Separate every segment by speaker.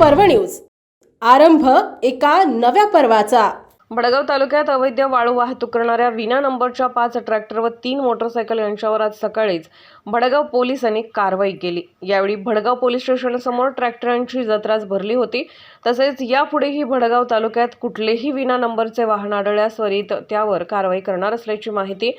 Speaker 1: पर्व न्यूज. आरंभ एका नव्या पर्वाचा.
Speaker 2: भडगाव तालुक्यात अवैध वाळू वाहतूक करणाऱ्या विना नंबरच्या पाच ट्रॅक्टर व तीन मोटरसायकल यांच्यावर आज सकाळीच भडगाव पोलिसांनी कारवाई केली. यावेळी भडगाव पोलीस स्टेशनसमोर ट्रॅक्टरांची जत्राच भरली होती. तसेच यापुढेही भडगाव तालुक्यात कुठलेही विना नंबरचे वाहन आढळल्यास त्वरित त्यावर कारवाई करणार असल्याची माहिती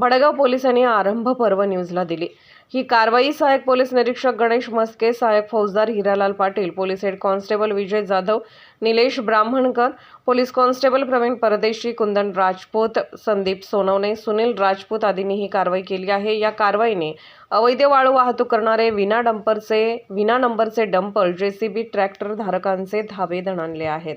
Speaker 2: भडगाव पोलिसांनी आरंभ पर्व न्यूजला दिली. ही कारवाई सहाय्यक पोलीस निरीक्षक गणेश मस्के सहाय्यक फौजदार Hiralal Patil police head constable Vijay Jadhav Nilesh Brahmankar police constable Pravin Pardeshi Kundan Rajput Sandeep Sonawane Sunil Rajput आदींनी ही कारवाई केली आहे. या कारवाईने अवैध वाळू वाहतूक करणारे विना डंपरचे विना नंबरचे डंपर जेसीबी ट्रॅक्टर धारकांचे धाबे दणाणले आहेत.